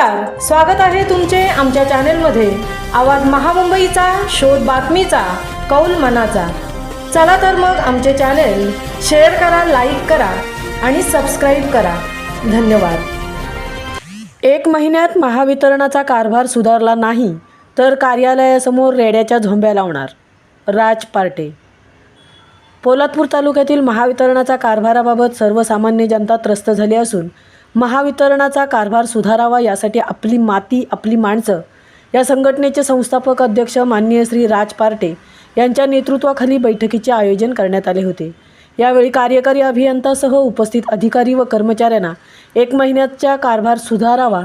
नमस्कार स्वागत आहे तुमचे आमच्या चॅनेलमध्ये. आवाज महामुंबईचा शोध बातमीचा कौल मनाचा. चला तर मग आमचे चॅनेल शेअर करा लाईक करा आणि सबस्क्राईब करा. धन्यवाद. एक महिन्यात महावितरणाचा कारभार सुधारला नाही तर कार्यालयासमोर रेड्याच्या झोंब्या लावणार. राज पार्टे. पोलादपूर तालुक्यातील महावितरणाचा कारभाराबाबत सर्वसामान्य जनता त्रस्त झाली असून महावितरणाचा कारभार सुधारावा यासाठी आपली माती आपली माणसं. या संघटनेचे संस्थापक अध्यक्ष माननीय श्री राज पार्टे यांच्या नेतृत्वाखाली बैठकीचे आयोजन करण्यात आले होते. यावेळी कार्यकारी अभियंतासह उपस्थित अधिकारी व कर्मचाऱ्यांना एक महिन्याच्या कारभार सुधारावा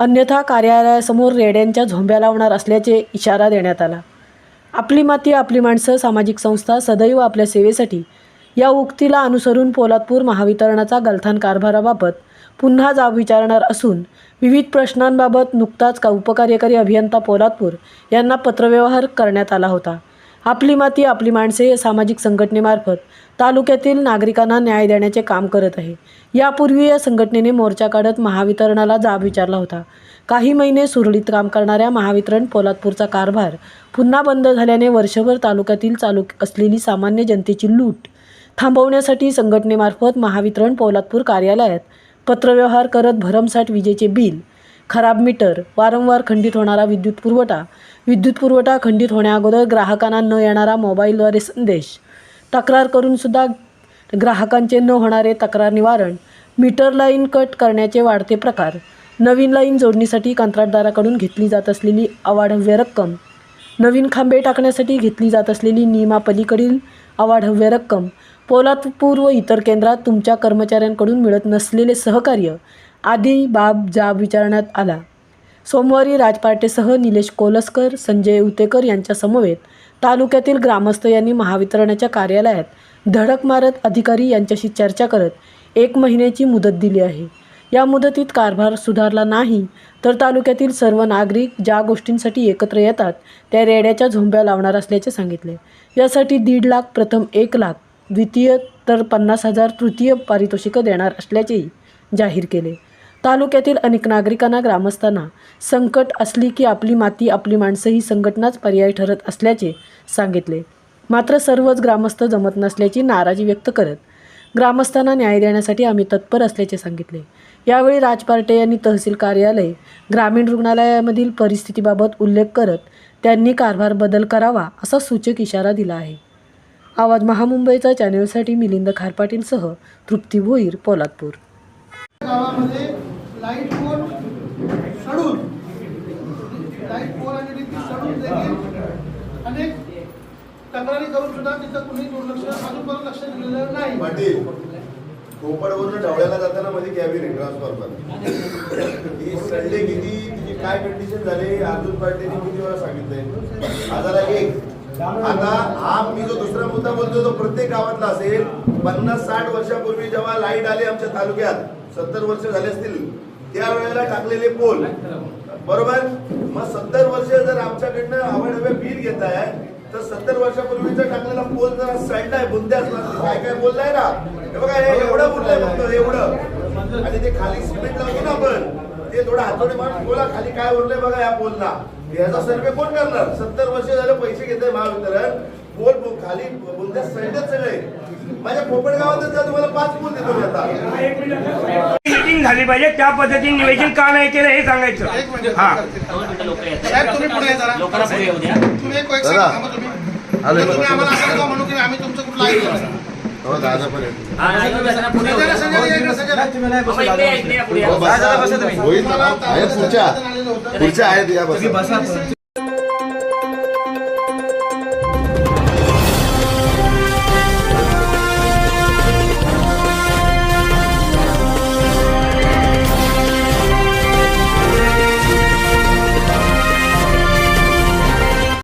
अन्यथा कार्यालयासमोर रेड्यांच्या झोंब्या लावणार असल्याचे इशारा देण्यात आला. आपली माती आपली माणसं सामाजिक संस्था सदैव आपल्या सेवेसाठी या उक्तीला अनुसरून पोलादपूर महावितरणाचा गलथान कारभाराबाबत पुन्हा जाब विचारणार असून विविध प्रश्नांबाबत नुकताच का उपकार्यकारी अभियंता पोलादपूर यांना पत्रव्यवहार करण्यात आला होता. आपली माती आपली माणसे या सामाजिक संघटनेमार्फत तालुक्यातील नागरिकांना न्याय देण्याचे काम करत आहे. यापूर्वी या संघटनेने मोर्चा काढत महावितरणाला जाब विचारला होता. काही महिने सुरळीत काम करणाऱ्या महावितरण पोलादपूरचा कारभार पुन्हा बंद झाल्याने वर्षभर तालुक्यातील चालू असलेली सामान्य जनतेची लूट थांबवण्यासाठी संघटनेमार्फत महावितरण पोलादपूर कार्यालयात पत्रव्यवहार करत भरमसाठ विजेचे बिल खराब मीटर वारंवार खंडित होणारा विद्युत पुरवठा विद्युत पुरवठा खंडित होण्याअगोदर ग्राहकांना न येणारा मोबाईलद्वारे संदेश. तक्रार करूनसुद्धा ग्राहकांचे न होणारे तक्रार निवारण मीटर लाईन कट करण्याचे वाढते प्रकार नवीन लाईन जोडणीसाठी कंत्राटदाराकडून घेतली जात असलेली अवाढव्य रक्कम नवीन खांबे टाकण्यासाठी घेतली जात असलेली नियमापलीकडील अवाढव्य रक्कम पोलादपूर व इतर केंद्रात तुमच्या कर्मचाऱ्यांकडून मिळत नसलेले सहकार्य आदी बाब जाब विचारण्यात आला. सोमवारी राजपाटेसह निलेश कोलस्कर संजय उतेकर यांच्यासमवेत तालुक्यातील ग्रामस्थ यांनी महावितरणाच्या कार्यालयात धडक मारत अधिकारी यांच्याशी चर्चा करत एक महिन्याची मुदत दिली आहे. या मुदतीत कारभार सुधारला नाही तर तालुक्यातील सर्व नागरिक ज्या गोष्टींसाठी एकत्र येतात त्या रेड्याच्या झोंब्या लावणार असल्याचे सांगितले. यासाठी दीड लाख प्रथम एक लाख द्वितीय तर पन्नास हजार तृतीय पारितोषिकं देणार असल्याचेही जाहीर केले. तालुक्यातील अनेक नागरिकांना ग्रामस्थांना संकट असली की आपली माती आपली माणसं ही संघटनाच पर्याय ठरत असल्याचे सांगितले. मात्र सर्वच ग्रामस्थ जमत नसल्याची नाराजी व्यक्त करत ग्रामस्थांना न्याय देण्यासाठी आम्ही तत्पर असल्याचे सांगितले. यावेळी राजपार्टे यांनी तहसील कार्यालय ग्रामीण रुग्णालयामधील परिस्थितीबाबत उल्लेख करत त्यांनी कारभार बदल करावा असा सूचक इशारा दिला आहे. आवाज महामुंबईचा चॅनेलसाठी मिलिंद खारपाटीलसह तृप्ती भोईर पोलादपूर. गावामध्ये लाइट पोल सडून लाइट पोल आणि रीती सडून देखील अनेक तक्रारी करून सुद्धा तिथं कुणी दुर्लक्ष अजूनपर्यंत लक्ष दिलेलं नाही. पाटील कोपडवरून ढवळ्याला जाताना मध्ये कॅबिन आहे ट्रान्सफॉर्मर ही सडले किती तिची काय कंडिशन झाली अर्जुन पाटीलने किती वेळा सांगितलंय? आजाला एक. आता हा मी जो दुसरा मुद्दा बोलतो तो प्रत्येक गावातला असेल. पन्नास साठ वर्षापूर्वी जेव्हा लाइट आली आमच्या तालुक्यात सत्तर वर्ष झाले असतील त्या वेळेला टाकलेले पोल. बरोबर? मग सत्तर वर्ष जर आमच्याकडनं आवडवे बिल घेत आहे तर सत्तर वर्षापूर्वीचा टाकलेला पोल जर सडलाय बुंद्या काय काय बोललाय ना? हे बघा हे एवढं बोललंय फक्त एवढं. आणि ते खाली सिमेंट लावतो ना आपण ते थोडं हातोडी मारून बोला खाली काय उरलंय बघा या पोलला. याचा सर्वे कोण करणार? सत्तर वर्ष महावितरण पोल बु- खाली बुंद्या सडलेत सगळे. माझ्या पोपट गावातच जा तुम्हाला पाच पोल देतो मी आता. मीटिंग झाली पाहिजे त्या पद्धतीने नियोजन का नाही केलं हे सांगायचं. हा. तुम्ही पुढे या जरा. लोकांना पुढे येऊ द्या. तुम्ही एक. सेकंद थांबा तुम्ही. तुम्ही आम्हाला असं म्हणू की आम्ही तुमचं कुठलं ऐकलं हो हा. हो, पुढच्या आहेत या बसा.